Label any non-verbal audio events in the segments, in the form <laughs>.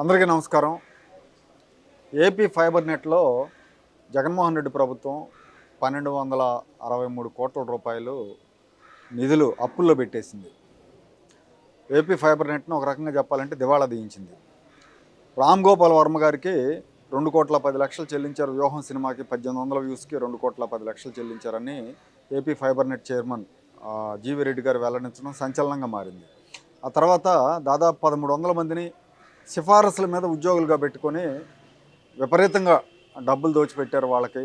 అందరికీ నమస్కారం. AP fibre నెట్లో జగన్మోహన్ రెడ్డి ప్రభుత్వం పన్నెండు వందల అరవై మూడు కోట్ల రూపాయలు నిధులు అప్పుల్లో పెట్టేసింది. ఏపీ ఫైబర్ నెట్ను ఒక రకంగా చెప్పాలంటే దివాళా దించింది రామ్ గోపాల్ వర్మ గారికి రెండు కోట్ల పది లక్షలు చెల్లించారు. వ్యూహం సినిమాకి పద్దెనిమిది వందల వ్యూస్కి రెండు కోట్ల పది లక్షలు చెల్లించారని AP fiber net chairman GV Reddy గారు వెల్లడించడం సంచలనంగా మారింది. ఆ తర్వాత దాదాపు పదమూడు వందల మందిని సిఫారసుల మీద ఉద్యోగులుగా పెట్టుకొని విపరీతంగా డబ్బులు దోచిపెట్టారు వాళ్ళకి.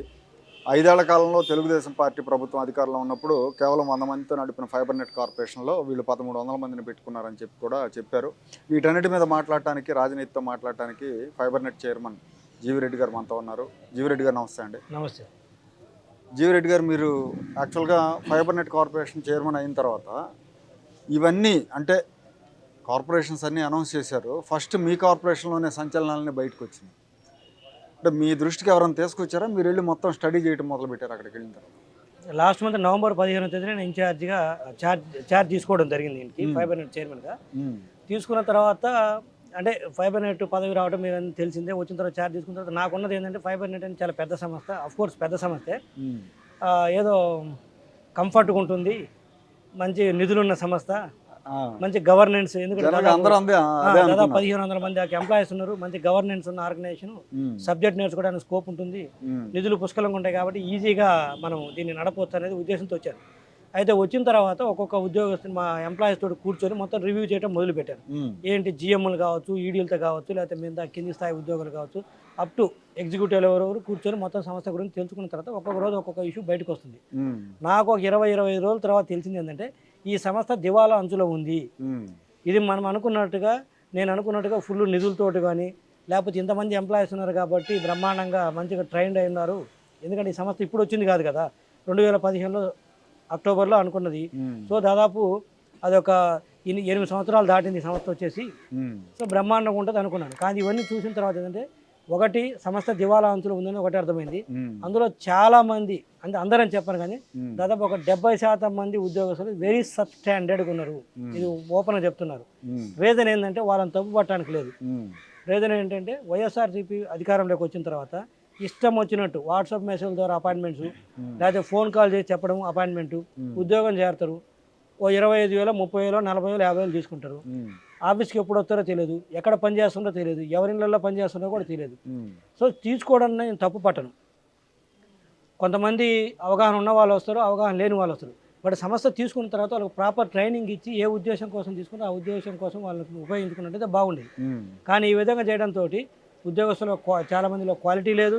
ఐదేళ్ళ కాలంలో తెలుగుదేశం పార్టీ ప్రభుత్వం అధికారంలో ఉన్నప్పుడు కేవలం వంద మందితో నడిపిన ఫైబర్ నెట్ కార్పొరేషన్లో వీళ్ళు పదమూడు వందల మందిని పెట్టుకున్నారని చెప్పి కూడా చెప్పారు. వీటన్నిటి మీద మాట్లాడటానికి రాజనీతితో మాట్లాడటానికి ఫైబర్ నెట్ చైర్మన్ జీవిరెడ్డి గారు మనతో ఉన్నారు. జీవిరెడ్డి గారు నమస్తే అండి. నమస్తే. జీవిరెడ్డి గారు మీరు యాక్చువల్గా ఫైబర్ నెట్ కార్పొరేషన్ చైర్మన్ అయిన తర్వాత ఇవన్నీ అంటే కార్పొరేషన్స్ అన్నీ అనౌన్స్ చేశారు. ఫస్ట్ మీ కార్పొరేషన్లోనే సంచలనాలన్నీ బయటకు వచ్చినాయి అంటే మీ దృష్టికి ఎవరైనా తీసుకొచ్చారా? మీరు వెళ్ళి మొత్తం స్టడీ చేయడం మొదలుపెట్టారు అక్కడికి వెళ్ళిన తర్వాత. లాస్ట్ మంత్ నవంబర్ పదిహేను తేదీ నేను ఇన్ఛార్జిగా ఛార్జ్ ఛార్జ్ తీసుకోవడం జరిగింది దీనికి. ఫైబర్ నెట్ చైర్మన్గా. తీసుకున్న తర్వాత అంటే ఫైబర్ నెట్ పదవి రావడం మేము తెలిసిందే? వచ్చిన తర్వాత ఛార్జ్ తీసుకున్న తర్వాత నాకున్నది ఏంటంటే ఫైబర్ నెట్ అని చాలా పెద్ద సంస్థ కోర్స్ పెద్ద సంస్థే. ఏదో కంఫర్ట్గా ఉంటుంది మంచి నిధులున్న సంస్థ. మంచి గవర్నెన్స్ ఎందుకంటే దాదాపు- పదిహేను వందల మంది ఎంప్లాయీస్ ఉన్నారు. మంచి గవర్నెన్స్ ఉన్న ఆర్గనైజేషన్ సబ్జెక్ట్ నేర్చుకోవడానికి స్కోప్ ఉంటుంది. నిధులు పుష్కలంగా ఉంటాయి కాబట్టి ఈజీగా మనం దీన్ని నడపవచ్చు అనేది ఉద్దేశంతో వచ్చారు. అయితే వచ్చిన తర్వాత ఒక్కొక్క ఉద్యోగస్తుని మా ఎంప్లాయీస్ తోటి కూర్చొని మొత్తం రివ్యూ చేయడం మొదలుపెట్టారు. ఉమ్, ఏంటి జిఎంలు కావచ్చు ఈడీలతో కావచ్చు లేకపోతే మీద కింది స్థాయి ఉద్యోగులు కావచ్చు అప్ టు ఎగ్జిక్యూటివ్ ఎవరెవరు కూర్చొని మొత్తం సంస్థ గురించి తెలుసుకున్న తర్వాత ఒక్కొక్క రోజు ఒక్కొక్క ఇష్యూ బయటకు వస్తుంది. నాకు ఒక ఇరవై ఇరవై ఐదు రోజుల తర్వాత తెలిసింది ఏంటంటే ఈ సంస్థ దివాలా అంచులో ఉంది. ఇది మనం అనుకున్నట్టుగా నేను అనుకున్నట్టుగా ఫుల్ నిధులతోటి కానీ లేకపోతే ఇంతమంది ఎంప్లాయీస్ ఉన్నారు కాబట్టి బ్రహ్మాండంగా మంచిగా ట్రైన్డ్ అయి ఉన్నారు. ఎందుకంటే ఈ సంస్థ ఇప్పుడు వచ్చింది కాదు కదా. రెండు వేల పదిహేనులో అక్టోబర్లో అనుకున్నది. సో దాదాపు అదొక ఎని- ఎనిమిది సంవత్సరాలు దాటింది ఈ సంస్థ వచ్చేసి. సో బ్రహ్మాండంగా ఉంటుంది అనుకున్నాను. కానీ ఇవన్నీ చూసిన తర్వాత ఏంటంటే ఒకటి సంస్థ దివాలా అంచులో ఉందని ఒకటి అర్థమైంది. అందులో చాలా మంది అంటే అందరని చెప్పాను కానీ దాదాపు ఒక డెబ్బై శాతం మంది ఉద్యోగస్తులు వెరీ సబ్ స్టాండర్డ్గా ఉన్నారు ఇది ఓపెన్గా చెప్తున్నారు. రీజన్ ఏంటంటే వాళ్ళని తప్పు పట్టడానికి లేదు. రీజన్ ఏంటంటే వైఎస్ఆర్సీపీ అధికారంలోకి వచ్చిన తర్వాత ఇష్టం వచ్చినట్టు వాట్సాప్ మెసేజ్ ద్వారా అపాయింట్మెంట్స్ లేకపోతే ఫోన్ కాల్ చేసి చెప్పడం అపాయింట్మెంట్ ఉద్యోగం చేరతారు. ఓ ఇరవై ఐదు వేలు ముప్పై వేలు నలభై వేలు యాభై వేలు తీసుకుంటారు. ఆఫీస్కి ఎప్పుడు వస్తారో తెలియదు ఎక్కడ పని చేస్తుందో తెలియదు ఎవరిళ్ళల్లో పని చేస్తుందో కూడా తెలియదు సో తీసుకోవడం నేను తప్పు పట్టను. కొంతమంది అవగాహన ఉన్న వాళ్ళు వస్తారు అవగాహన లేని వాళ్ళు వస్తారు. బట్ సంస్థ తీసుకున్న తర్వాత వాళ్ళకి ప్రాపర్ ట్రైనింగ్ ఇచ్చి ఏ ఉద్దేశం కోసం తీసుకుంటే ఆ ఉద్దేశం కోసం వాళ్ళకి ఉపయోగించుకున్నట్టయితే బాగుండేది. కానీ ఈ విధంగా చేయడంతో ఉద్యోగస్తులు చాలా మందిలో క్వాలిటీ లేదు.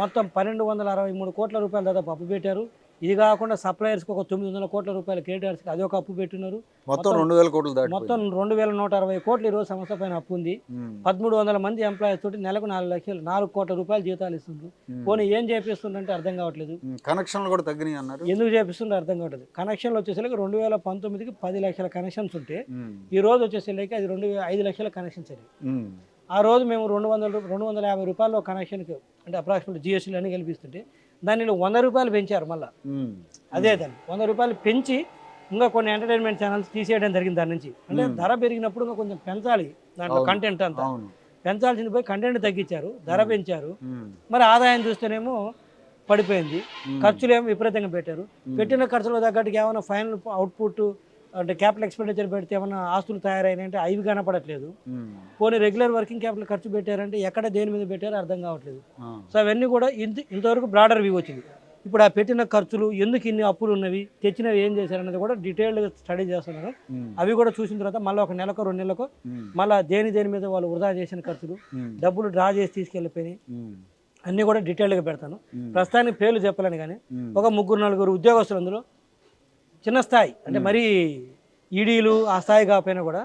మొత్తం పన్నెండు వందల అరవై మూడు కోట్ల రూపాయలు దాదాపు అప్పు పెట్టారు. ఇది కాకుండా సప్లయర్స్కి ఒక తొమ్మిది వందల కోట్ల రూపాయలు క్రెడిటర్స్కి అది ఒక అప్పు పెట్టినారు మొత్తం రెండు వేల కోట్లు మొత్తం రెండు వేల నూట అరవై కోట్లు ఈరోజు సంస్థ పైన అప్పు ఉంది. పదమూడు వందల మంది ఎంప్లాయీస్ తోటి నెలకు నాలుగు లక్షలు నాలుగు కోట్ల రూపాయలు జీతాలు ఇస్తుండ్రు. పోనీ ఏం చేపిస్తుందంటే అర్థం కావట్లేదు. కనెక్షన్లు కూడా తగ్గినాయి అన్నారు. ఎందుకు చేపిస్తుండ్రో అర్థం కావట్లేదు. కనెక్షన్లు వచ్చేసరికి రెండు వేల పంతొమ్మిదికి పది లక్షల కనెక్షన్స్ ఉంటే ఈ రోజు వచ్చేసరికి అది రెండు ఐదు లక్షల కనెక్షన్స్ అది. ఆ రోజు మేము రెండు వందల రెండు వందల యాభై రూపాయలు కనెక్షన్కి అంటే అప్రాక్సిమేట్ జిఎస్టీలు అన్ని కల్పిస్తుంటే దాన్ని వీళ్ళు వంద రూపాయలు పెంచారు మళ్ళీ. అదే దాన్ని. వంద రూపాయలు పెంచి ఇంకా కొన్ని ఎంటర్టైన్మెంట్ ఛానల్స్ తీసేయడం జరిగింది దాని నుంచి. అంటే. ధర పెరిగినప్పుడు ఇంకా కొంచెం పెంచాలి దాంట్లో. కంటెంట్ అంతా. పెంచాల్సింది పోయి కంటెంట్ తగ్గించారు ధర పెంచారు. మరి ఆదాయం చూస్తేనేమో పడిపోయింది. ఖర్చులు ఏమో విపరీతంగా పెట్టారు. పెట్టిన ఖర్చులు తగ్గట్టుగా ఏమైనా ఫైనల్ అవుట్పుట్ అంటే క్యాపిటల్ ఎక్స్పెండిచర్ పెడితే ఏమైనా ఆస్తులు తయారైనాయంటే అవి కనపడట్లేదు. పోనీ రెగ్యులర్ వర్కింగ్ క్యాపిటల్ ఖర్చు పెట్టారంటే ఎక్కడ దేని మీద పెట్టారో అర్థం కావట్లేదు. సో అవన్నీ కూడా ఇంత ఇంతవరకు బ్రాడర్ వ్యూ వచ్చింది. ఇప్పుడు ఆ పెట్టిన ఖర్చులు ఎందుకు ఇన్ని అప్పులు ఉన్నవి తెచ్చినవి ఏం చేశారన్నది కూడా డీటెయిల్డ్గా స్టడీ చేస్తున్నారు. అవి కూడా చూసిన తర్వాత మళ్ళీ ఒక నెలకు రెండు నెలలకు ఉమ్, మళ్ళీ దేని దేని మీద వాళ్ళు వృధా చేసిన ఖర్చులు డబ్బులు డ్రా చేసి తీసుకెళ్ళిపోయినాయి. అన్నీ కూడా డీటెయిల్డ్గా పెడతాను. ప్రస్తుతానికి పేర్లు చెప్పలేను కానీ ఒక ముగ్గురు నలుగురు ఉద్యోగస్తులు అందులో చిన్న స్థాయి అంటే మరీ ఈడీలు ఆ స్థాయి కాకపోయినా కూడా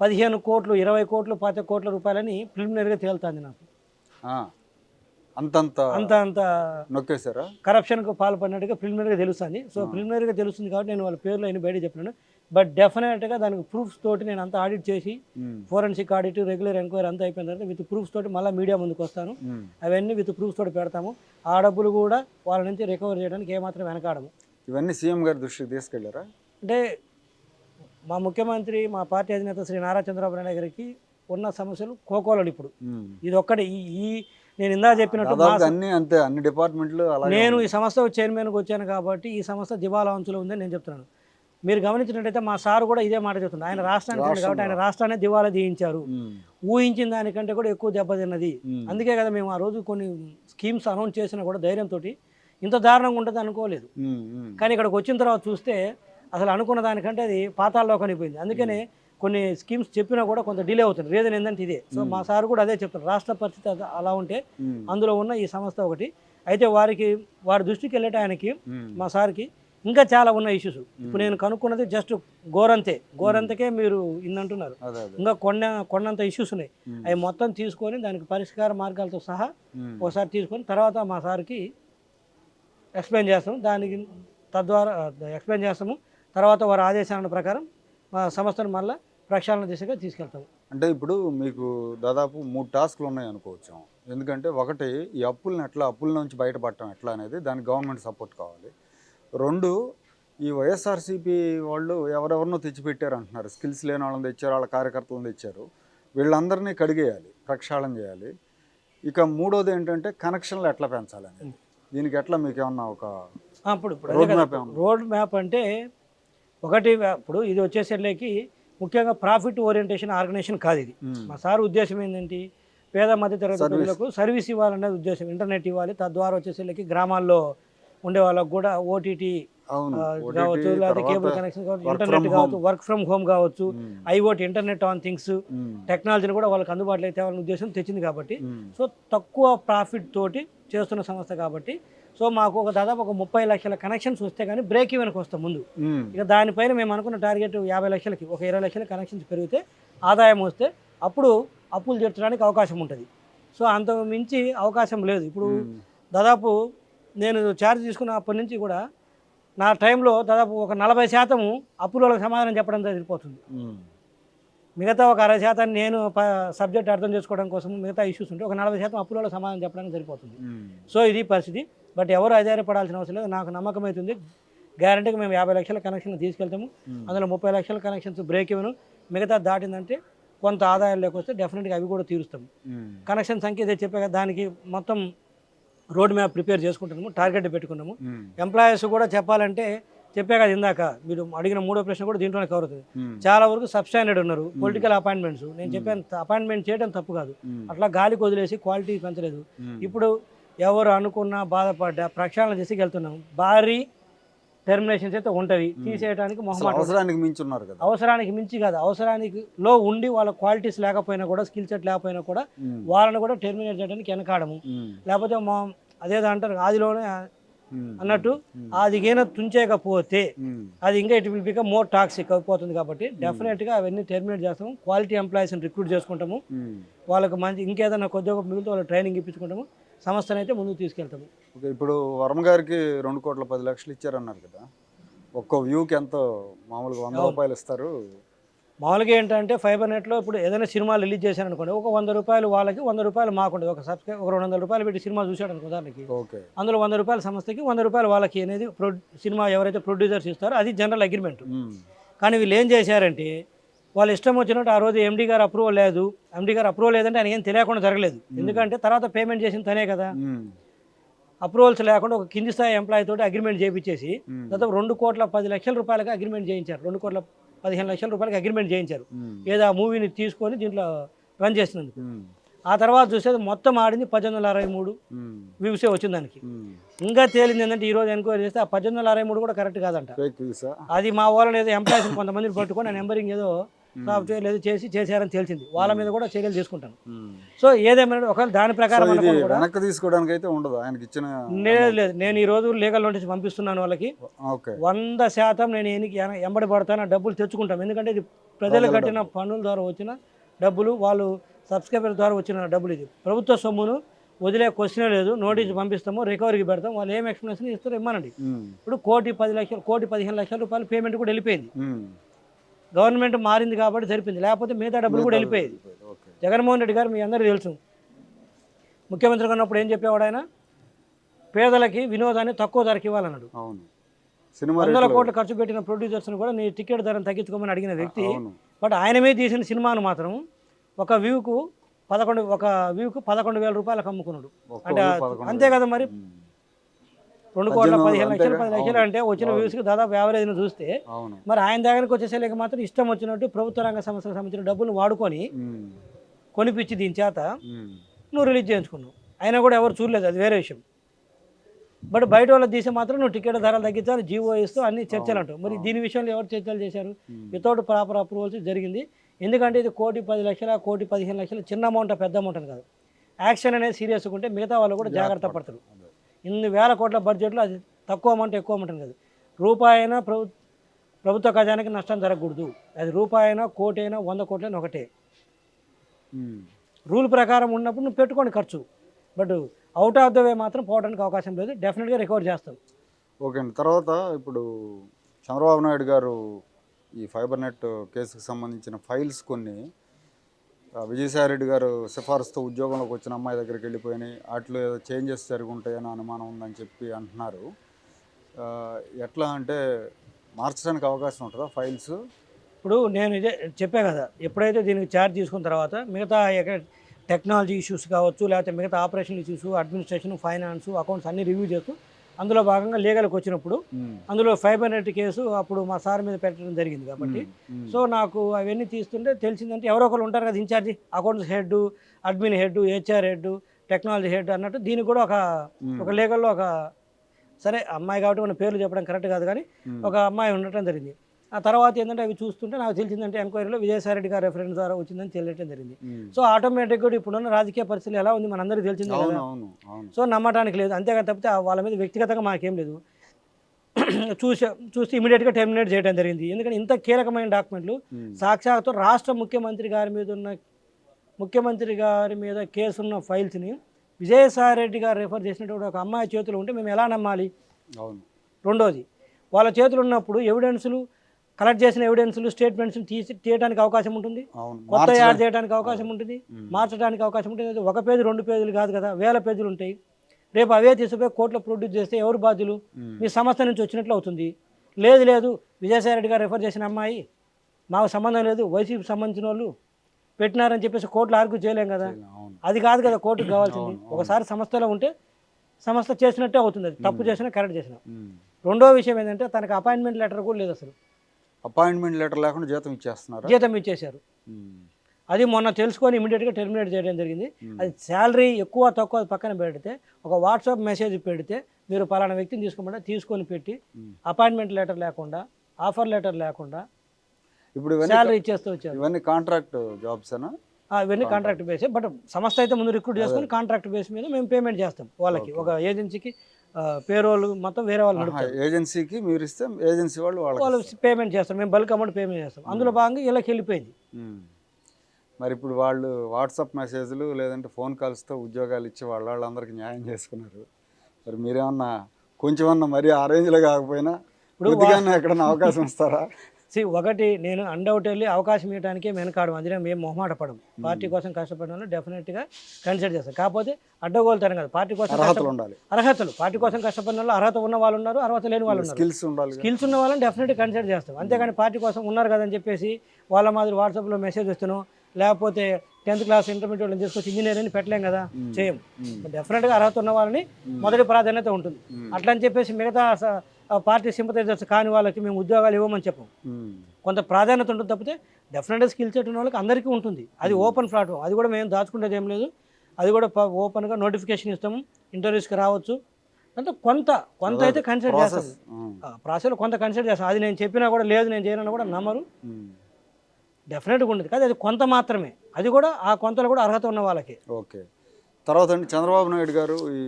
పదిహేను కోట్లు ఇరవై కోట్లు పాతిక కోట్ల రూపాయలని ప్రిలిమినరీగా తేలుతుంది నాకు. అంతంత అంత అంత నొక్కేశారా? కరప్షన్కు పాల్పడినట్టుగా ప్రిలిమినరీగా తెలుస్తుంది. సో ప్రిలిమినరీగా తెలుస్తుంది కాబట్టి నేను వాళ్ళ పేర్లు అయిన బయట చెప్పినాను బట్ డెఫినెట్గా దానికి ప్రూఫ్స్ తోటి నేను అంతా ఆడిట్ చేసి ఫోరెన్సిక్ ఆడిట్ రెగ్యులర్ ఎంక్వైరీ అంతా అయిపోయిన తర్వాత విత్ ప్రూఫ్స్ తోటి మళ్ళీ మీడియా ముందుకు వస్తాను. అవన్నీ విత్ ప్రూఫ్స్ తోటి పెడతాము. ఆ డబ్బులు కూడా వాళ్ళ నుంచి రికవర్ చేయడానికి ఏమాత్రం వెనకాడము. ఇవన్నీ సీఎం గారి దృష్టికి తీసుకెళ్ళారా? అంటే మా ముఖ్యమంత్రి మా పార్టీ అధినేత శ్రీ నారా చంద్రబాబు నాయుడు గారికి ఉన్న సమస్యలు కోకోలలు ఇప్పుడు. ఇది ఒక్కటి ఈ నేను ఇందా చెప్పినట్టు మా దాదాపుగా అన్ని అంతే అన్ని డిపార్ట్మెంట్లు నేను ఈ సంస్థ చైర్మన్గా వచ్చాను కాబట్టి ఈ సంస్థ దివాలా అంచులో ఉందని నేను చెప్తున్నాను. మీరు గమనించినట్టయితే మా సార్ కూడా ఇదే మాట చెప్తున్నారు. ఆయన రాష్ట్రానికి కాబట్టి ఆయన రాష్ట్రాన్ని దివాలా తీయించారు. ఉమ్. ఊహించిన దానికంటే కూడా ఎక్కువ దెబ్బతిన్నది. అందుకే కదా మేము ఆ రోజు కొన్ని స్కీమ్స్ అనౌన్స్ చేసినా కూడా ధైర్యంతో ఇంత దారుణంగా ఉంటుంది అనుకోలేదు. కానీ ఇక్కడికి వచ్చిన తర్వాత చూస్తే అసలు అనుకున్న దానికంటే అది పాతాల్లో కనిపోయింది అందుకనే కొన్ని స్కీమ్స్ చెప్పినా కూడా కొంత డిలే అవుతుంది. రీజన్ ఏంటంటే ఇదే. సో మా సార్ కూడా అదే చెప్తారు. రాష్ట్ర పరిస్థితి అలా ఉంటే. అందులో ఉన్న ఈ సంస్థ ఒకటి. అయితే వారికి వారి దృష్టికి వెళ్ళటానికి. మా సార్కి ఇంకా చాలా ఉన్న ఇష్యూస్ ఇప్పుడు నేను కనుక్కున్నది జస్ట్ గోరంతే. గోరంతకే మీరు అంటున్నారు ఇంకా కొండ కొండంత ఇష్యూస్ ఉన్నాయి. అవి మొత్తం తీసుకొని దానికి పరిష్కార మార్గాలతో సహా. ఒకసారి తీసుకొని తర్వాత మా సార్కి ఎక్స్ప్లెయిన్ చేస్తాము. దానికి తద్వారా ఎక్స్ప్లెయిన్ చేస్తాము. తర్వాత వారి ఆదేశాల ప్రకారం మా సంస్థను మళ్ళీ ప్రక్షాళన దిశగా తీసుకెళ్తాము. అంటే ఇప్పుడు మీకు దాదాపు మూడు టాస్క్లు ఉన్నాయి అనుకోవచ్చు. ఎందుకంటే ఒకటి ఈ అప్పులను ఎట్లా అప్పుల నుంచి బయటపడటం ఎట్లా అనేది దానికి గవర్నమెంట్ సపోర్ట్ కావాలి. రెండు ఈ వైఎస్ఆర్సీపీ వాళ్ళు ఎవరెవరినో తెచ్చిపెట్టారు అంటున్నారు. స్కిల్స్ లేని వాళ్ళని తెచ్చారు వాళ్ళ కార్యకర్తలను తెచ్చారు. వీళ్ళందరినీ కడిగేయాలి ప్రక్షాళన చేయాలి. ఇక మూడోది ఏంటంటే కనెక్షన్లు ఎట్లా పెంచాలి దీనికి ఎట్లా మీకు ఏమన్నా ఒక ఇప్పుడు ఇప్పుడు రోడ్ మ్యాప్ ఏమన్నా? రోడ్ మ్యాప్ అంటే ఒకటి ఇప్పుడు ఇది వచ్చేసరికి ముఖ్యంగా ప్రాఫిట్ ఓరియంటేషన్ ఆర్గనైజేషన్ కాదు ఇది మ్మ్. మా సార్ ఉద్దేశం ఏంటంటే పేద మధ్యతరగతి. ప్రజలకు సర్వీస్ ఇవ్వాలనేది ఉద్దేశం ఇంటర్నెట్ ఇవ్వాలి తద్వారా వచ్చేసరికి గ్రామాల్లో ఉండే వాళ్ళకు కూడా ఓటీటీ కావచ్చు లేకపోతే కేబుల్ కనెక్షన్ కావచ్చు ఇంటర్నెట్ కావచ్చు. వర్క్ ఫ్రమ్ హోమ్ కావచ్చు. IOT internet on things. టెక్నాలజీని కూడా వాళ్ళకి అందుబాటులో తేవాలనే ఉద్దేశం తెచ్చింది కాబట్టి మ్మ్. సో తక్కువ ప్రాఫిట్ తోటి చేస్తున్న సంస్థ కాబట్టి సో మాకు ఒక దాదాపు ఒక ముప్పై లక్షల కనెక్షన్స్ వస్తే కానీ బ్రేక్ ఈవెన్కి వస్తాం ముందు మ్మ్. ఇక దానిపైన మేము అనుకున్న టార్గెట్ యాభై లక్షలకి ఒక ఇరవై లక్షల కనెక్షన్స్ పెరిగితే ఆదాయం వస్తే అప్పుడు అప్పులు తీర్చడానికి అవకాశం ఉంటుంది సో అంత మించి అవకాశం లేదు ఇప్పుడు మ్మ్. దాదాపు నేను ఛార్జ్ తీసుకున్న అప్పటి నుంచి కూడా నా టైంలో దాదాపు ఒక నలభై శాతం అప్పులకు సమాధానం చెప్పడం సరిపోతుంది మ్మ్. మిగతా ఒక అరవై శాతం నేను సబ్జెక్ట్ అర్థం చేసుకోవడం కోసం మిగతా ఇష్యూస్ ఉంటే ఒక నలభై శాతం అప్పులలో సమాధానం చెప్పడానికి సరిపోతుంది. సో ఇది పరిస్థితి బట్ ఎవరు ఆధారపడాల్సిన అవసరం లేదు నాకు నమ్మకం అవుతుంది గ్యారంటీగా మేము యాభై లక్షల కనెక్షన్ తీసుకెళ్తాము. అందులో ముప్పై లక్షల కనెక్షన్స్ బ్రేక్ ఇవ్వను మిగతా దాటిందంటే కొంత ఆదాయం లేకొస్తే డెఫినెట్గా అవి కూడా తీరుస్తాము. కనెక్షన్ సంఖ్య చెప్పే దానికి మొత్తం రోడ్ మ్యాప్ ప్రిపేర్ చేసుకుంటున్నాము టార్గెట్ పెట్టుకున్నాము మ్మ్. ఎంప్లాయీస్ కూడా చెప్పాలంటే చెప్పే కదా ఇందాక మీరు అడిగిన మూడో ప్రశ్న కూడా దీంట్లోనే కవర్ అవుతుంది. చాలా వరకు సబ్ స్టాండర్డ్ ఉన్నారు పొలిటికల్ అపాయింట్మెంట్స్ నేను చెప్పాను అపాయింట్మెంట్ చేయడం తప్పు కాదు. అట్లా గాలికి వదిలేసి క్వాలిటీ పెంచలేదు. ఇప్పుడు ఎవరు అనుకున్నా బాధపడ్డా ప్రక్షాళన చేసి వెళ్తున్నాం భారీ టెర్మినేషన్స్ అయితే ఉంటవి తీసేయడానికి మొహమాట అవసరానికి మించి ఉన్నారు కదా. అవసరానికి మించి కాదు. అవసరానికి లో ఉండి వాళ్ళ క్వాలిటీస్ లేకపోయినా కూడా స్కిల్ సెట్ లేకపోయినా కూడా. వాళ్ళని కూడా టెర్మినేట్ చేయడానికి వెనకాడము. లేకపోతే మా అదేదో అంటారు ఆదిలోనే. అన్నట్టు ఆదిగైనా తుంచేయకపోతే మ్మ్. అది ఇంకా it will become more toxic అయిపోతుంది కాబట్టి డెఫినెట్గా అవన్నీ టెర్మినేట్ చేస్తాము. క్వాలిటీ ఎంప్లాయీస్ని రిక్రూట్ చేసుకుంటాము. వాళ్ళకి మంచి ఇంకేదైనా కొద్దిగా మిగిలితే వాళ్ళకి ట్రైనింగ్ ఇప్పించుకుంటాము. సంస్థను అయితే ముందుకు తీసుకెళ్తాము ఓకే ఇప్పుడు వర్మ గారికి రెండు కోట్ల పది లక్షలు ఇచ్చారన్నారు కదా. ఒక్కో వ్యూకి ఎంతో మామూలుగా వంద రూపాయలు ఇస్తారు. మామూలుగా ఏంటంటే ఫైబర్ నెట్లో ఇప్పుడు ఏదైనా సినిమా రిలీజ్ చేశారనుకోండి ఒక వంద రూపాయలు వాళ్ళకి వంద రూపాయలు మాకుంటుంది ఒక సబ్స్క్రైబ్ ఒక రెండు వందల రూపాయలు పెట్టి సినిమా చూశాడు అనుకో ఉదాహరణకి. ఓకే. అందులో వంద రూపాయల సంస్థకి వంద రూపాయలు వాళ్ళకి అనేది సినిమా ఎవరైతే ప్రొడ్యూసర్స్ ఇస్తారో అది జనరల్ అగ్రిమెంట్. కానీ వీళ్ళు ఏం చేశారంటే వాళ్ళు ఇష్టం వచ్చినట్టు ఆ రోజు ఎండీ గారు అప్రూవల్ లేదు ఎండీ గారు అప్రూవల్ లేదంటే ఆయన ఏం తెలియకుండా జరగలేదు ఎందుకంటే తర్వాత పేమెంట్ చేసిన తనే కదా. అప్రూవల్స్ లేకుండా ఒక కింది స్థాయి ఎంప్లాయీ తోటి అగ్రిమెంట్ చేయించేసి. దాదాపు రెండు కోట్ల పది లక్షల రూపాయలకి అగ్రిమెంట్ చేయించారు రెండు కోట్ల పదిహేను లక్షల రూపాయలకి అగ్రిమెంట్ చేయించారు. ఏదో ఆ మూవీని తీసుకొని దీంట్లో రన్ చేసినందుకు. ఆ తర్వాత చూసేది మొత్తం ఆడింది పద్దెనిమిది వందల అరవై మూడు. వ్యూసే వచ్చింది దానికి. ఇంకా తేలింది ఏంటంటే ఈ రోజు ఎంక్వైరీ చేస్తే ఆ పద్దెనిమిది వందల అరవై మూడు కూడా కరెక్ట్ కాదంట అది మా వాళ్ళని ఏదో ఎంప్లాయీస్ కొంతమందిని పట్టుకొని ఆ నెంబరింగ్ ఏదో సాఫ్ట్వేర్ ఏదో చేసి చేశారని తెలిసింది వాళ్ళ మీద కూడా చర్యలు తీసుకుంటాను. సో ఏదేమైనా ఒకవేళ దాని ప్రకారం వెనక్కి తీసుకోవడానికి అయితే ఉండదు. ఆయనకి ఇచ్చిన లేదు లేదు. నేను ఈ రోజు లీగల్ నోటీస్ పంపిస్తున్నాను వాళ్ళకి. వంద శాతం నేను ఎనికి ఎంబడి పడతాను డబ్బులు తెచ్చుకుంటాం ఎందుకంటే ఇది ప్రజలు కట్టిన పన్నుల ద్వారా వచ్చిన డబ్బులు వాళ్ళు సబ్స్క్రైబర్ ద్వారా వచ్చిన డబ్బులు ఇది. ప్రభుత్వ సొమ్మును వదిలే క్వశ్చనే లేదు. నోటీస్ పంపిస్తాము రికవరీకి పెడతాం వాళ్ళు ఏం ఎక్స్ప్లెనేషన్ ఇస్తారో ఇమ్మనండి. మ్మ్. ఇప్పుడు కోటి పది లక్షలు కోటి పదిహేను లక్షల రూపాయలు పేమెంట్ కూడా వెళ్ళిపోయింది. గవర్నమెంట్ మారింది కాబట్టి సరిపోయింది. లేకపోతే మిగతా డబ్బులు కూడా వెళ్ళిపోయేది. జగన్మోహన్ రెడ్డి గారు మీ అందరికీ తెలుసు. ముఖ్యమంత్రిగా ఉన్నప్పుడు ఏం చెప్పేవాడు ఆయన? పేదలకి వినోదాన్ని తక్కువ ధరకి ఇవ్వాలన్నాడు. వందల కోట్లు ఖర్చు పెట్టిన ప్రొడ్యూసర్స్ని కూడా నీ టికెట్ ధరను తగ్గించుకోమని అడిగిన వ్యక్తి బట్ ఆయన మీద తీసిన సినిమాను మాత్రం ఒక వ్యూకు పదకొండు ఒక వ్యూకు పదకొండు వేల రూపాయలకు అమ్ముకున్నాడు. అంటే అంతే కదా మరి. రెండు కోట్ల పదిహేను లక్షలు? పది లక్షలు. అంటే వచ్చిన. వ్యూస్కి దాదాపు యావరేజ్ని చూస్తే మరి ఆయన దగ్గరకు వచ్చేసరికి మాత్రం ఇష్టం వచ్చినట్టు ప్రభుత్వ రంగ సంస్థలకు సంబంధించిన డబ్బులు వాడుకొని. కొనిపించి దీని చేత. నువ్వు రిలీజ్ చేయించుకున్నావు అయినా కూడా ఎవరు చూడలేదు అది వేరే విషయం బట్ బయట వాళ్ళకి తీసే మాత్రం నువ్వు టికెట్ ధరలు తగ్గించాలి జీవో ఇస్తూ అన్ని చర్చలు అంటావు మరి దీని విషయంలో ఎవరు చర్చలు చేశారు. వితౌట్ ప్రాపర్ అప్రూవల్స్ జరిగింది ఎందుకంటే ఇది కోటి పది లక్షల కోటి పదిహేను లక్షల చిన్న అమౌంట్ పెద్ద అమౌంట్ అని కాదు యాక్షన్ అనేది సీరియస్గా ఉంటే మిగతా వాళ్ళు కూడా జాగ్రత్త పడతారు. ఇన్ని వేల కోట్ల బడ్జెట్లో అది తక్కువ అమౌంట్ ఎక్కువ అమౌంట్ కాదు. రూపాయి అయినా ప్రభు ప్రభుత్వ ఖజానాకి నష్టం జరగకూడదు. అది రూపాయి అయినా కోటి అయినా వంద కోట్లైనా ఒకటే. రూల్ ప్రకారం ఉన్నప్పుడు నువ్వు పెట్టుకోండి ఖర్చు. But out of the way మాత్రం పోవడానికి అవకాశం లేదు. డెఫినెట్గా రికవర్ చేస్తాం. ఓకే అండి. తర్వాత ఇప్పుడు చంద్రబాబు నాయుడు గారు ఈ ఫైబర్ నెట్ కేసుకు సంబంధించిన ఫైల్స్ కొన్ని విజయసాయి రెడ్డి గారు సిఫార్సుతో ఉద్యోగంలోకి వచ్చిన అమ్మాయి దగ్గరికి వెళ్ళిపోయినాయి. వాటిలో ఏదో చేంజెస్ జరుగుంటాయని అనుమానం ఉందని చెప్పి అంటున్నారు. ఎట్లా అంటే మార్చడానికి అవకాశం ఉంటుందా ఫైల్స్? ఇప్పుడు నేను ఇదే చెప్పే కదా ఎప్పుడైతే దీనికి ఛార్జ్ తీసుకున్న తర్వాత మిగతా ఎక్కడ టెక్నాలజీ ఇష్యూస్ కావచ్చు లేకపోతే మిగతా operation issues administration finance accounts అన్ని రివ్యూ చేస్తూ అందులో భాగంగా లీగల్కి వచ్చినప్పుడు అందులో ఫైబర్ నెట్ కేసు అప్పుడు మా సార్ మీద పెట్టడం జరిగింది కాబట్టి. సో నాకు అవన్నీ తీస్తుంటే తెలిసిందంటే ఎవరో ఒకరు ఉంటారు కదా incharge accounts head admin head HR head technology head అన్నట్టు దీనికి కూడా ఒక ఒక లీగల్లో ఒక సరే అమ్మాయి కాబట్టి మన పేర్లు చెప్పడం కరెక్ట్ కాదు కానీ ఒక అమ్మాయి ఉండటం జరిగింది. ఆ తర్వాత ఏంటంటే అవి చూస్తుంటే నాకు తెలిసిందంటే ఎంక్వైరీలో విజయసాయి రెడ్డి గారి రెఫరెన్స్ ద్వారా వచ్చిందని తెలియటం జరిగింది. సో ఆటోమేటిక్ కూడా ఇప్పుడున్న రాజకీయ పరిస్థితులు ఎలా ఉంది మనందరికీ తెలిసిందే కదా. సో నమ్మటానికి లేదు. అంతేగాని తప్పితే వాళ్ళ మీద వ్యక్తిగతంగా మాకేం లేదు. చూసా చూసి ఇమీడియట్గా టెర్మినేట్ చేయడం జరిగింది. ఎందుకంటే ఇంత కీలకమైన డాక్యుమెంట్లు. సాక్షాత్తు రాష్ట్ర ముఖ్యమంత్రి గారి మీద ఉన్న ముఖ్యమంత్రి గారి మీద కేసు ఉన్న ఫైల్స్ని విజయసాయి రెడ్డి గారు రెఫర్ చేసినటువంటి ఒక అమ్మాయి చేతులు ఉంటే మేము ఎలా నమ్మాలి? అవును. రెండోది వాళ్ళ చేతులు ఉన్నప్పుడు ఎవిడెన్సులు కలెక్ట్ చేసిన ఎవిడెన్సులు స్టేట్మెంట్స్ తీసి తీయడానికి అవకాశం ఉంటుంది. కొత్త యాడ్ చేయడానికి అవకాశం ఉంటుంది. మార్చడానికి అవకాశం ఉంటుంది. అది ఒక పేజీ రెండు పేజీలు కాదు కదా. వేల పేజీలు ఉంటాయి. రేపు అవే తీసుకుపోయి కోర్టులో ప్రొడ్యూస్ చేస్తే ఎవరు బాధ్యులు. మీ సంస్థ నుంచి వచ్చినట్లు అవుతుంది. లేదు లేదు. విజయసాయి రెడ్డి గారు రెఫర్ చేసిన అమ్మాయి. మాకు సంబంధం లేదు. వైసీపీకి సంబంధించిన వాళ్ళు పెట్టినారని చెప్పేసి కోర్టులో ఆర్గ్యూ చేయలేం కదా. అది కాదు కదా కోర్టుకు కావాల్సింది. ఒకసారి సంస్థలో ఉంటే సంస్థ చేసినట్టే అవుతుంది. అది తప్పు చేసినా కరెక్ట్ చేసినా. రెండో విషయం ఏంటంటే తనకు అపాయింట్మెంట్ లెటర్ కూడా లేదు అసలు. అపాయింట్మెంట్ లెటర్ లేకుండా జీతం ఇచ్చేస్తున్నారా? జీతం ఇచ్చేశారు. అది మొన్న తెలుసుకొని ఇమీడియట్గా టెర్మినేట్ చేయడం జరిగింది. అది శాలరీ ఎక్కువ తక్కువ పక్కన పెడితే ఒక వాట్సాప్ మెసేజ్ పెడితే మీరు పలానా వ్యక్తిని తీసుకోమంటే తీసుకొని పెట్టి. అపాయింట్మెంట్ లెటర్ లేకుండా ఆఫర్ లెటర్ లేకుండా ఇప్పుడు శాలరీ ఇచ్చేస్తూ వచ్చారు. ఇవన్నీ కాంట్రాక్ట్ జాబ్స్ ఇవన్నీ కాంట్రాక్ట్. బేస్ బట్ సంస్థ అయితే ముందు రిక్రూట్ చేసుకొని కాంట్రాక్ట్ బేస్ మీద మేము పేమెంట్ చేస్తాం వాళ్ళకి. ఒక ఏజెన్సీకి పేరోల్ మొత్తం వేరే వాళ్ళు నడుపుతారు. ఏజెన్సీకి మీరు ఇస్తే ఏజెన్సీ వాళ్ళు వాళ్ళు పేమెంట్ చేస్తాం మేము బల్క్ అమౌంట్ పేమెంట్ చేస్తాం. అందులో భాగంగా వీళ్ళకి వెళ్ళిపోయింది. మరి ఇప్పుడు వాళ్ళు వాట్సాప్ మెసేజ్లు లేదంటే ఫోన్ కాల్స్తో ఉద్యోగాలు ఇచ్చి వాళ్ళ వాళ్ళందరికీ న్యాయం చేసుకున్నారు. మరి మీరేమన్నా కొంచెమన్నా మరీ ఆ రేంజ్లో కాకపోయినా ఇప్పుడు ఎక్కడన్నా అవకాశం ఇస్తారా? <laughs> సి ఒకటి నేను అన్డౌటెడ్లీ అవకాశం ఇవ్వడానికే వెనకాడు అందులో మేము మొహమాట పడం పార్టీ కోసం కష్టపడిన వాళ్ళు డెఫినెట్గా కన్సిడర్ చేస్తాం కాకపోతే అడ్డగోలుతాను కదా. పార్టీ కోసం అర్హతలు ఉండాలి. అర్హతలు. పార్టీ కోసం కష్టపడిన వాళ్ళు అర్హత ఉన్న వాళ్ళు ఉన్నారు అర్హత లేని వాళ్ళు ఉన్నారు. స్కిల్స్ ఉండాలి కదా. స్కిల్స్ ఉన్న వాళ్ళని డెఫినెట్గా కన్సిడర్ చేస్తాం. అంతేగాని పార్టీ కోసం ఉన్నారు కదని చెప్పేసి వాళ్ళ మాదిరి వాట్సాప్లో మెసేజ్ ఇస్తున్నాం. లేకపోతే టెన్త్ క్లాస్ ఇంటర్మీడియట్ వాళ్ళని తీసుకొచ్చి ఇంజనీర్ అని పెట్టలేం కదా. చేయం. డెఫినెట్గా అర్హత ఉన్న వాళ్ళని మొదటి ప్రాధాన్యత ఉంటుంది. ఉమ్. అట్లా అని చెప్పేసి మిగతా పార్టీ సింపతైజర్స్ కాని వాళ్ళకి మేము ఉద్యోగాలు ఇవ్వమని చెప్పం. కొంత ప్రాధాన్యత ఉంటుంది తప్పితే డెఫినెట్గా స్కిల్ సెట్ ఉన్న వాళ్ళకి అందరికీ ఉంటుంది. అది ఓపెన్ ప్లాట్ఫామ్ అది కూడా మేము దాచుకునేది ఏం లేదు. అది కూడా ఓపెన్గా నోటిఫికేషన్ ఇస్తాము ఇంటర్వ్యూస్కి రావచ్చు. అంటే కొంత కొంత అయితే కన్సిడర్ చేస్తాం. ప్రాసెస్లో కొంత కన్సిడర్ చేస్తాం. అది నేను చెప్పినా కూడా లేదు నేను చేయనన్నా కూడా నమ్మరు. డెఫినెట్గా ఉండదు. కానీ అది కొంత మాత్రమే. అది కూడా ఆ కొంతలో కూడా అర్హత ఉన్న వాళ్ళకి. ఓకే. తర్వాత చంద్రబాబు నాయుడు గారు ఈ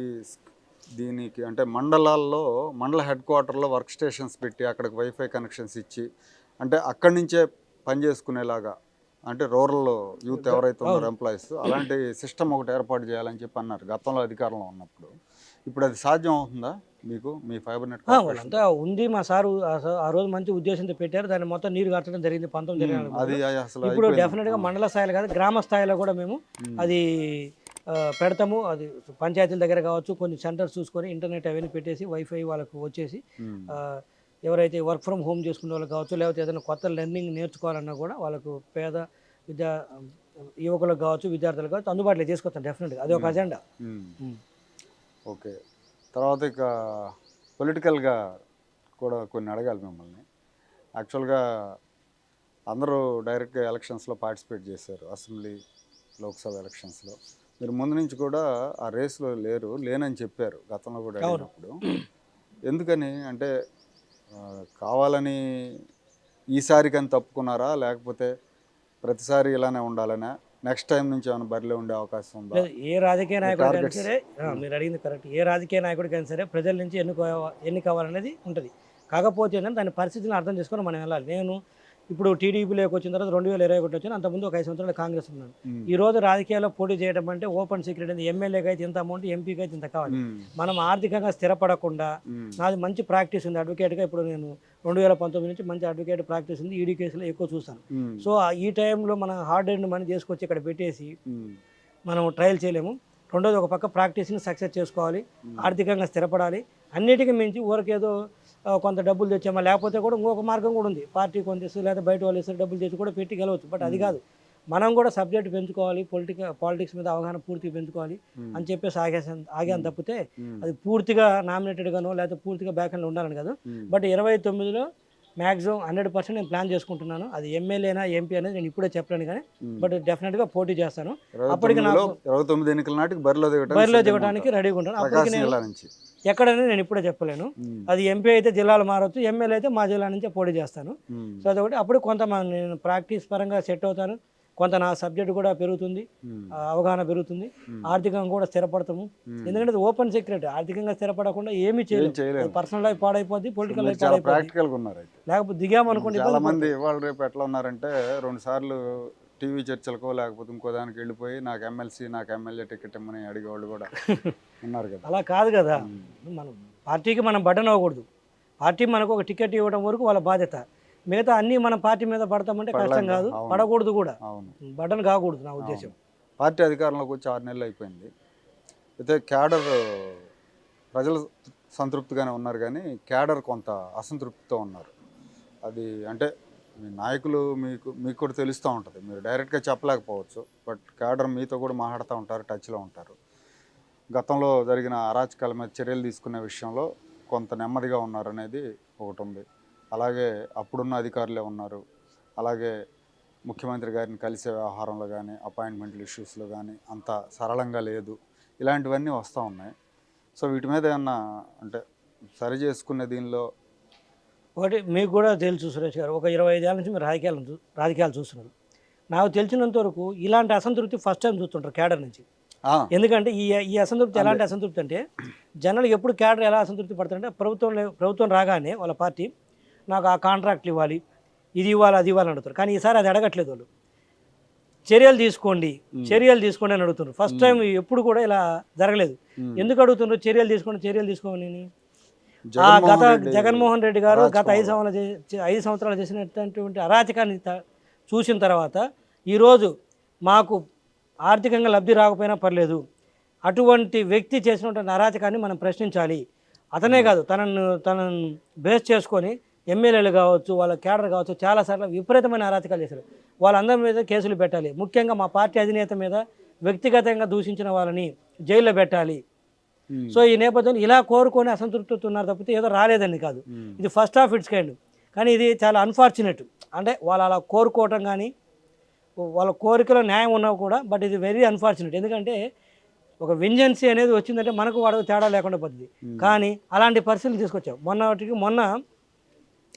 దీనికి అంటే మండలాల్లో మండల హెడ్ క్వార్టర్లో వర్క్ స్టేషన్స్ పెట్టి అక్కడికి వైఫై కనెక్షన్స్ ఇచ్చి అంటే అక్కడి నుంచే పని చేసుకునేలాగా అంటే రూరల్ యూత్ ఎవరైతే ఉన్నారో ఎంప్లాయీస్ అలాంటి సిస్టమ్ ఒకటి ఏర్పాటు చేయాలని చెప్పి అన్నారు గతంలో అధికారంలో ఉన్నప్పుడు. ఇప్పుడు అది సాధ్యం అవుతుందా మీకు మీ ఫైబర్ నెట్ వాళ్ళంతా ఉంది. మా సారు ఆ రోజు మంచి ఉద్దేశంతో పెట్టారు. దాన్ని మొత్తం నీరు కట్టడం జరిగింది పంతొమ్మిది ఇప్పుడు. డెఫినెట్గా మండల స్థాయిలో కాదు గ్రామ స్థాయిలో కూడా మేము. అది పెడతాము. అది పంచాయతీల దగ్గర కావచ్చు కొన్ని సెంటర్స్ చూసుకొని ఇంటర్నెట్ అవన్నీ పెట్టేసి వైఫై వాళ్ళకు వచ్చేసి ఎవరైతే వర్క్ ఫ్రమ్ హోమ్ చేసుకునే వాళ్ళు కావచ్చు లేకపోతే ఏదైనా కొత్త లెర్నింగ్ నేర్చుకోవాలన్నా కూడా వాళ్ళకు పేద విద్యా యువకులకు కావచ్చు విద్యార్థులకు కావచ్చు అందుబాటులో తీసుకొస్తాను డెఫినెట్గా అది ఒక అజెండా. ఓకే. తర్వాత ఇక పొలిటికల్గా కూడా కొన్ని అడగాలి మిమ్మల్ని. యాక్చువల్గా అందరూ డైరెక్ట్గా ఎలక్షన్స్లో పార్టిసిపేట్ చేశారు అసెంబ్లీ లోక్సభ ఎలక్షన్స్లో మీరు ముందు నుంచి కూడా ఆ రేస్లో లేరు లేనని చెప్పారు గతంలో కూడా. అడిగినప్పుడు. ఎందుకని? అంటే కావాలని ఈసారికని తప్పుకున్నారా? లేకపోతే ప్రతిసారి ఇలానే ఉండాలనా? నెక్స్ట్ టైం నుంచి ఏమైనా బరిలో ఉండే అవకాశం ఉందా? ఏ రాజకీయ targets. సరే మీరు అడిగింది కరెక్ట్ ఏ రాజకీయ నాయకుడికైనా సరే ప్రజల నుంచి ఎన్నుకో ఎన్ని కావాలనేది ఉంటుంది. కాకపోతే ఏంటంటే దాని పరిస్థితిని అర్థం చేసుకొని మనం వెళ్ళాలి. నేను ఇప్పుడు టీడీపీలోకి వచ్చిన తర్వాత రెండు వేల ఇరవై ఒకటి వచ్చాను అంతకుముందు ఒక ఐదు సంవత్సరాలు కాంగ్రెస్ ఉన్నాను. ఈ రోజు రాజకీయాల్లో పోటీ చేయడం అంటే ఓపెన్ సీక్రెట్ అనేది ఎమ్మెల్యేకి అయితే ఇంత అమౌంట్ ఎంపీకి అయితే ఇంత కావాలి. మనం ఆర్థికంగా స్థిరపడకుండా. నాది మంచి ప్రాక్టీస్ ఉంది. అడ్వకేట్గా ఇప్పుడు నేను రెండు వేల పంతొమ్మిది నుంచి మంచి అడ్వకేట్ ప్రాక్టీస్ ఉంది. ఈడీ కేసులో ఎక్కువ చూస్తాను. సో ఈ టైంలో మనం హార్డ్ అండ్ మనీ చేసుకొచ్చి ఇక్కడ పెట్టేసి. మనం ట్రయల్ చేయలేము. రెండోది ఒక పక్క ప్రాక్టీస్ని సక్సెస్ చేసుకోవాలి. ఆర్థికంగా స్థిరపడాలి. అన్నిటికీ మించి ఊరికేదో కొంత డబ్బులు తెచ్చామా? లేకపోతే కూడా ఇంకొక మార్గం కూడా ఉంది. పార్టీ కొంత ఇస్తారు లేదా బయట వాళ్ళు ఇస్తారు డబ్బులు తెచ్చి కూడా పెట్టి గెలవచ్చు. బట్ అది కాదు. మనం కూడా సబ్జెక్ట్ పెంచుకోవాలి పొలిటికల్ పాలిటిక్స్ మీద అవగాహన పూర్తిగా పెంచుకోవాలి. అని చెప్పేసి ఆగేసాను ఆగాను తప్పితే. అది పూర్తిగా నామినేటెడ్గానో లేకపోతే పూర్తిగా బ్యాక్ హ్యాండ్ ఉండాలని కాదు. బట్ ఇరవై తొమ్మిదిలో మ్యాక్సిమం హండ్రెడ్ పర్సెంట్ నేను ప్లాన్ చేసుకుంటున్నాను అది ఎమ్మెల్యేనా ఎంపీ అనేది నేను ఇప్పుడే చెప్పలేను కానీ. బట్ డెఫినెట్గా పోటీ చేస్తాను అప్పటికి నాకు- ఇరవై తొమ్మిది ఎన్నికల నాటికి బరిలో బరిలో దిగడానికి. రెడీగా ఉంటాను అప్పటికి నేను ఎక్కడనే నేను ఇప్పుడే చెప్పలేను. అది ఎంపీ అయితే జిల్లాలు మారవచ్చు ఎమ్మెల్యే అయితే మా జిల్లా నుంచే పోటీ చేస్తాను. సో అదొకటి అప్పుడు కొంత నేను ప్రాక్టీస్ పరంగా సెట్ అవుతాను కొంత నా సబ్జెక్ట్ కూడా పెరుగుతుంది అవగాహన పెరుగుతుంది. ఆర్థికంగా కూడా స్థిరపడతాము. ఎందుకంటే ఓపెన్ సీక్రెట్ ఆర్థికంగా స్థిరపడకుండా ఏమీ చేయలేదు పర్సనల్ లైఫ్ పాడైపోద్ది పొలిటికల్ లైఫ్ చాలా పాడైపోద్ది. ప్రాక్టికల్గా ఉన్నారు లేకపోతే దిగామనుకోండి చాలా మంది ఇవాళ రేపు ఎట్లా ఉన్నారంటే రెండు సార్లు టీవీ చర్చలకో లేకపోతే ఇంకో దానికి వెళ్ళిపోయి నాకు ఎమ్మెల్సీ నాకు ఎమ్మెల్యే టికెట్ ఇమ్మని అడిగేవాళ్ళు కూడా <laughs> ఉన్నారు కదా. అలా కాదు కదా. మనం పార్టీకి మనం బటన్ అవ్వకూడదు. పార్టీ మనకు ఒక టికెట్ ఇవ్వడం వరకు వాళ్ళ బాధ్యత. మిగతా అన్నీ మన పార్టీ మీద పడతామంటే కష్టం కాదు. పడకూడదు కూడా. అవును. బటన్ కాకూడదు నా ఉద్దేశం. పార్టీ అధికారంలోకి వచ్చి ఆరు నెలలు అయిపోయింది. అయితే క్యాడర్ ప్రజలు సంతృప్తిగానే ఉన్నారు కానీ క్యాడర్ కొంత అసంతృప్తితో ఉన్నారు. అది అంటే మీ నాయకులు మీకు మీకు కూడా తెలుస్తూ ఉంటుంది. మీరు డైరెక్ట్గా చెప్పలేకపోవచ్చు బట్ క్యాడర్ మీతో కూడా మాట్లాడుతూ ఉంటారు టచ్లో ఉంటారు. గతంలో జరిగిన అరాచకాల మీద చర్యలు తీసుకునే విషయంలో కొంత నెమ్మదిగా ఉన్నారు అనేది ఒకటి ఉంది అలాగే అప్పుడున్న అధికారులే ఉన్నారు. అలాగే ముఖ్యమంత్రి గారిని కలిసే వ్యవహారంలో కానీ అపాయింట్మెంట్ ఇష్యూస్లో కానీ అంత సరళంగా లేదు. ఇలాంటివన్నీ వస్తూ ఉన్నాయి. సో వీటి మీద ఏమన్నా అంటే సరి చేసుకునే దీనిలో ఒకటి మీకు కూడా తెలుసు సురేష్ గారు ఒక ఇరవై ఐదేళ్ళ నుంచి మీరు రాజకీయాలు చూ- రాజకీయాలు చూస్తున్నారు. నాకు తెలిసినంత వరకు ఇలాంటి అసంతృప్తి ఫస్ట్ టైం చూస్తుంటారు క్యాడర్ నుంచి. ఎందుకంటే ఈ ఈ అసంతృప్తి ఎలాంటి అసంతృప్తి అంటే జనాలు ఎప్పుడు క్యాడర్ ఎలా అసంతృప్తి పడతారంటే ప్రభుత్వం లే- ప్రభుత్వం రాగానే వాళ్ళ పార్టీ నాకు ఆ కాంట్రాక్ట్లు ఇవ్వాలి ఇది ఇవ్వాలి అది ఇవ్వాలి అడుగుతారు. కానీ ఈసారి అది అడగట్లేదు వాళ్ళు. చర్యలు తీసుకోండి చర్యలు తీసుకోండి అని అడుగుతున్నారు. ఫస్ట్ టైం ఎప్పుడు కూడా ఇలా జరగలేదు. ఎందుకు అడుగుతున్నారు? చర్యలు తీసుకోండి చర్యలు తీసుకోమని ఆ గత జగన్మోహన్ రెడ్డి గారు గత ఐదు సంవత్సరాలు ఐదు సంవత్సరాలు చేసినటువంటి అరాచకాన్ని చూసిన తర్వాత ఈరోజు మాకు ఆర్థికంగా లబ్ధి రాకపోయినా పర్లేదు. అటువంటి వ్యక్తి చేసినటువంటి అరాచకాన్ని మనం ప్రశ్నించాలి. అతనే కాదు తనను తనను బేస్ చేసుకొని ఎమ్మెల్యేలు కావచ్చు వాళ్ళ క్యాడర్ కావచ్చు చాలాసార్లు విపరీతమైన అరాచకాలు చేశారు. వాళ్ళందరి మీద కేసులు పెట్టాలి. ముఖ్యంగా మా పార్టీ అధినేత మీద వ్యక్తిగతంగా దూషించిన వాళ్ళని జైల్లో పెట్టాలి. సో ఈ నేపథ్యంలో ఇలా కోరుకొని అసంతృప్తితో ఉన్నారు తప్పితే ఏదో రాలేదని కాదు. ఇది ఫస్ట్ ఆఫ్ ఇట్స్ కైండ్. కానీ ఇది చాలా అన్ఫార్చునేట్ అంటే వాళ్ళు అలా కోరుకోవటం కానీ వాళ్ళ కోరికలో న్యాయం ఉన్నా కూడా బట్ ఇది వెరీ అన్ఫార్చునేట్ ఎందుకంటే ఒక వెంజెన్సీ అనేది వచ్చిందంటే మనకు వాడకు తేడా లేకుండా పోతుంది. కానీ అలాంటి పరిస్థితులు తీసుకొచ్చాం. మొన్నటికి మొన్న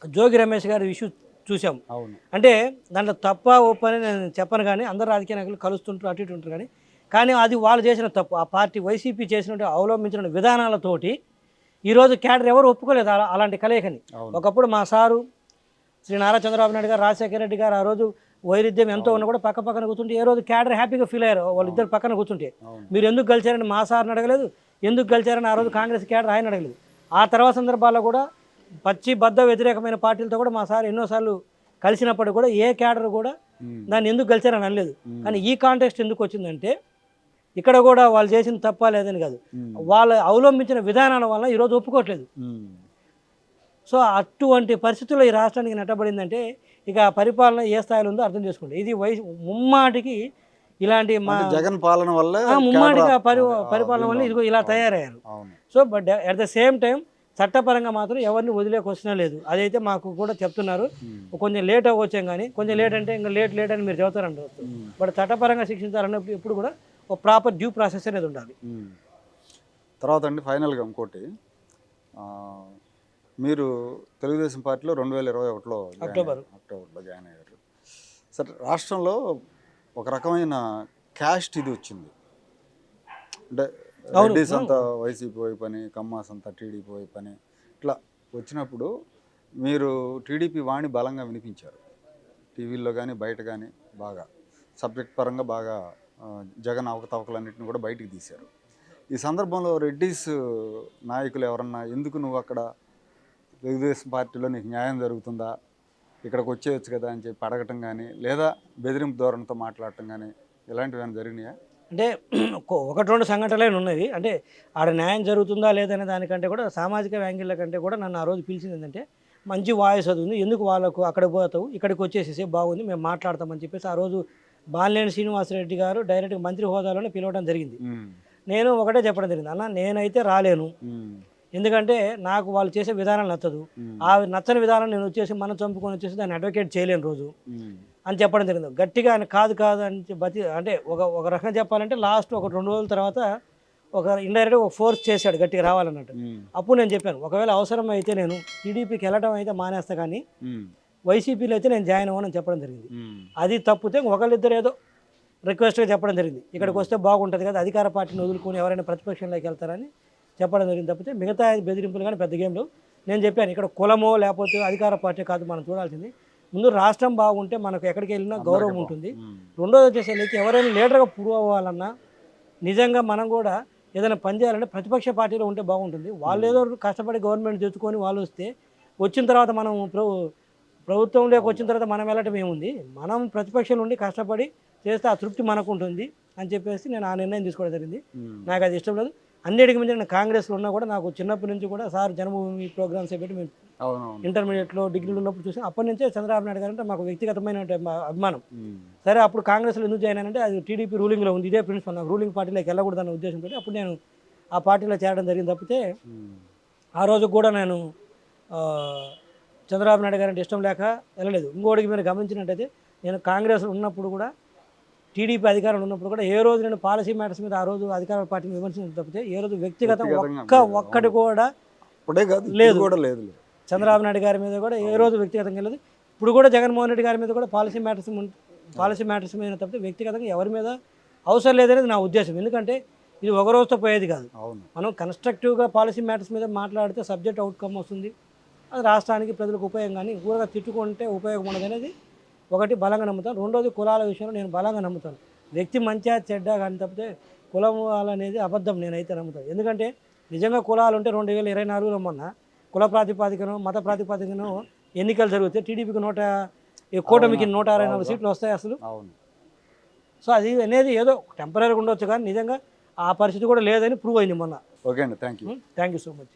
జోగి రమేష్ గారి ఇష్యూ చూసాం. అవును. అంటే దాంట్లో తప్ప ఒప్ప అని నేను చెప్పను కానీ అందరు రాజకీయ నాయకులు కలుస్తుంటారు అటు ఇటు ఉంటారు కానీ కానీ అది వాళ్ళు చేసిన తప్పు. ఆ పార్టీ వైసీపీ చేసినట్టు అవలంబించిన విధానాలతోటి ఈరోజు క్యాడర్ ఎవరు ఒప్పుకోలేదు అలా అలాంటి కలయికని. ఒకప్పుడు మా సారు శ్రీ నారా చంద్రబాబు నాయుడు గారు రాజశేఖర రెడ్డి గారు ఆ రోజు వైరుధ్యం ఎంతో ఉన్నా కూడా పక్క పక్కన కూర్చుంటే ఏ రోజు క్యాడర్ హ్యాపీగా ఫీల్ అయ్యారు. వాళ్ళిద్దరు పక్కన కూర్చుంటే. మీరు ఎందుకు గెలిచారని మా సార్ని అడగలేదు. ఎందుకు గెలిచారని ఆ రోజు కాంగ్రెస్ క్యాడర్ ఆయన అడగలేదు. ఆ తర్వాత సందర్భాల్లో కూడా పచ్చి బద్ద వ్యతిరేకమైన పార్టీలతో కూడా మా సార్ ఎన్నోసార్లు కలిసినప్పుడు కూడా ఏ క్యాడర్ కూడా. దాన్ని ఎందుకు గెలిచారని అనలేదు. కానీ ఈ కాంటెస్ట్ ఎందుకు వచ్చిందంటే ఇక్కడ కూడా వాళ్ళు చేసిన తప్ప లేదని కాదు. వాళ్ళు అవలంబించిన విధానాల వల్ల ఈరోజు ఒప్పుకోవట్లేదు. సో అటువంటి పరిస్థితుల్లో ఈ రాష్ట్రానికి నెట్టబడిందంటే ఇక పరిపాలన ఏ స్థాయిలో ఉందో అర్థం చేసుకోండి. ఇది వయసు ముమ్మాటికి ఇలాంటి మా జగన్ పాలన వల్ల ముమ్మాటిగా పరి పరిపాలన వల్ల ఇదిగో ఇలా తయారయ్యారు. So but at the same time చట్టపరంగా మాత్రం ఎవరిని వదిలే క్వశ్చన్ లేదు అదైతే మాకు కూడా చెప్తున్నారు. కొంచెం లేట్ అవ్వచ్చాం కానీ కొంచెం లేట్ అంటే ఇంకా లేట్ లేట్ అని మీరు చెబుతారంట ఉమ్. బట్ చట్టపరంగా శిక్షించాలన్నప్పుడు ఎప్పుడు కూడా ఒక ప్రాపర్ డ్యూ ప్రాసెస్ అనేది ఉండాలి. తర్వాత అండి ఫైనల్గా ఇంకోటి మీరు తెలుగుదేశం పార్టీలో రెండు వేల ఇరవై ఒకటిలో అక్టోబర్. అక్టోబర్లో జాయిన్ అయ్యారు సరే రాష్ట్రంలో ఒక రకమైన క్యాస్ట్ ఇది వచ్చింది అంటే. రెడ్డిస్ అంతా వైసీపీ వైపు అని కమ్మాస్ అంతా టీడీపీ వైపు అని ఇట్లా వచ్చినప్పుడు మీరు టీడీపీ వాణి బలంగా వినిపించారు. టీవీల్లో కానీ బయట కానీ బాగా సబ్జెక్ట్ పరంగా బాగా జగన్ అవకతవకలన్నింటిని కూడా బయటికి తీశారు. ఈ సందర్భంలో రెడ్డిస్ నాయకులు ఎవరన్నా ఎందుకు నువ్వు అక్కడ తెలుగుదేశం పార్టీలో నీకు న్యాయం జరుగుతుందా? ఇక్కడికి వచ్చేయచ్చు కదా అని చెప్పి అడగటం కానీ లేదా బెదిరింపు ధోరణితో మాట్లాడటం కానీ ఇలాంటివి ఏమైనా జరిగినాయా? అంటే <clears throat> ఒక- ఒకటి రెండు సంఘటనలు ఉన్నవి. అంటే ఆడ న్యాయం జరుగుతుందా లేదనే దానికంటే కూడా సామాజిక వ్యాంగిళ్ళ కంటే కూడా నన్ను ఆ రోజు పిలిచింది ఏంటంటే మంచి వాయిస్ అది ఉంది. ఎందుకు వాళ్ళకు అక్కడ పోతావు? ఇక్కడికి వచ్చేసేసి బాగుంది మేము మాట్లాడతామని చెప్పేసి ఆ రోజు బాలినేని శ్రీనివాసరెడ్డి గారు డైరెక్ట్గా మంత్రి హోదాలోనే పిలవడం జరిగింది. నేను ఒకటే చెప్పడం జరిగింది. అన్న నేనైతే రాలేను. ఎందుకంటే నాకు వాళ్ళు చేసే విధానం నచ్చదు. ఆ నచ్చని విధానం నేను వచ్చేసి మనం చంపుకొని వచ్చేసి దాన్ని అడ్వకేట్ చేయలేను రోజు. అని చెప్పడం జరిగింది. గట్టిగా ఆయన కాదు కాదు అని చెప్పి బతి అంటే ఒక ఒక రకంగా చెప్పాలంటే లాస్ట్ ఒక రెండు రోజుల తర్వాత ఒక ఇండైరెక్ట్ ఒక ఫోర్స్ చేశాడు గట్టిగా రావాలన్నట్టు. అప్పుడు నేను చెప్పాను ఒకవేళ అవసరం అయితే నేను టీడీపీకి వెళ్ళడం అయితే మానేస్తా కానీ వైసీపీలో అయితే నేను జాయిన్ అవ్వనని చెప్పడం జరిగింది. అది తప్పితే ఒకళ్ళిద్దరు ఏదో రిక్వెస్ట్గా చెప్పడం జరిగింది. ఇక్కడికి వస్తే బాగుంటుంది కదా అధికార పార్టీని వదులుకొని ఎవరైనా ప్రతిపక్షంలోకి వెళ్తారని చెప్పడం జరిగింది. తప్పితే మిగతా బెదిరింపులు కానీ పెద్ద గేమ్లు. నేను చెప్పాను ఇక్కడ కులమో లేకపోతే అధికార పార్టీ కాదు మనం చూడాల్సింది ముందు రాష్ట్రం బాగుంటే మనకు ఎక్కడికి వెళ్ళినా గౌరవం ఉంటుంది. రెండోది వచ్చేసరికి ఎవరైనా లీడర్గా ప్రూవ్ అవ్వాలన్నా నిజంగా మనం కూడా ఏదైనా పని చేయాలంటే ప్రతిపక్ష పార్టీలో ఉంటే బాగుంటుంది. వాళ్ళు ఏదో కష్టపడి గవర్నమెంట్ తెచ్చుకొని వాళ్ళు వస్తే వచ్చిన తర్వాత మనం ప్రభు ప్రభుత్వంలోకి వచ్చిన తర్వాత మనం వెళ్ళటం ఏముంది? మనం ప్రతిపక్షంలో ఉండి కష్టపడి చేస్తే ఆ తృప్తి మనకు ఉంటుంది అని చెప్పేసి నేను ఆ నిర్ణయం తీసుకోవడం జరిగింది. నాకు అది ఇష్టం లేదు. అన్నిటికి మించి నేను కాంగ్రెస్లో ఉన్నా కూడా నాకు చిన్నప్పటి నుంచి కూడా సార్ జన్మభూమి ప్రోగ్రామ్స్ పెట్టి మేము ఇంటర్మీడియట్లో డిగ్రీలో ఉన్నప్పుడు చూసాం అప్పటి నుంచే చంద్రబాబు నాయుడు గారు అంటే మాకు వ్యక్తిగతమైన అభిమానం. అంటే సరే అప్పుడు కాంగ్రెస్లో ఎందుకు జాయిన్ అయినంటే అది టీడీపీ రూలింగ్లో ఉంది ఇదే ప్రిన్సిపల్. నాకు రూలింగ్ పార్టీలోకి వెళ్ళకూడదన్న ఉద్దేశంతో అప్పుడు నేను ఆ పార్టీలో చేరడం జరిగింది. తప్పితే ఆ రోజు కూడా నేను చంద్రబాబు నాయుడు గారంటే ఇష్టం లేక వెళ్ళలేదు. ఇంకోటికి మీరు గమనించినట్టయితే నేను కాంగ్రెస్లో ఉన్నప్పుడు కూడా టీడీపీ అధికారంలో ఉన్నప్పుడు కూడా ఏ రోజు నేను పాలసీ మ్యాటర్స్ మీద ఆ రోజు అధికార పార్టీని విమర్శించిన తప్పితే ఏ రోజు వ్యక్తిగతం ఒక్క ఒక్కటి కూడా లేదు. కూడా లేదు. చంద్రబాబు నాయుడు గారి మీద కూడా ఏ రోజు వ్యక్తిగతంగా లేదు. ఇప్పుడు కూడా జగన్మోహన్ రెడ్డి గారి మీద కూడా పాలసీ మ్యాటర్స్ పాలసీ మ్యాటర్స్ మీద తప్పితే వ్యక్తిగతంగా ఎవరి మీద అవసరం లేదనేది నా ఉద్దేశం. ఎందుకంటే ఇది ఒక రోజుతో పోయేది కాదు. మనం కన్స్ట్రక్టివ్గా పాలసీ మ్యాటర్స్ మీద మాట్లాడితే సబ్జెక్ట్ అవుట్కమ్ వస్తుంది. అది రాష్ట్రానికి ప్రజలకు ఉపయోగం కానీ ఊరగా తిట్టుకుంటే ఉపయోగం ఉండదు అనేది ఒకటి బలంగా నమ్ముతాను రెండోది కులాల విషయంలో నేను బలంగా నమ్ముతాను. వ్యక్తి మంచిగా చెడ్డ కానీ తప్పితే కులం అనేది అబద్ధం నేనైతే నమ్ముతాను. ఎందుకంటే నిజంగా కులాలు ఉంటే రెండు వేల ఇరవై నాలుగులో మొన్న కుల ప్రాతిపాదికను మత ప్రాతిపాదికను ఎన్నికలు జరిగితే టీడీపీకి నూట ఈ కూటమికి నూట అరవై నాలుగు సీట్లు వస్తాయి అసలు. సో అది అనేది ఏదో టెంపరీగా ఉండొచ్చు కానీ నిజంగా ఆ పరిస్థితి కూడా లేదని ప్రూవ్ అయింది మొన్న. ఓకే అండి thank you thank you so much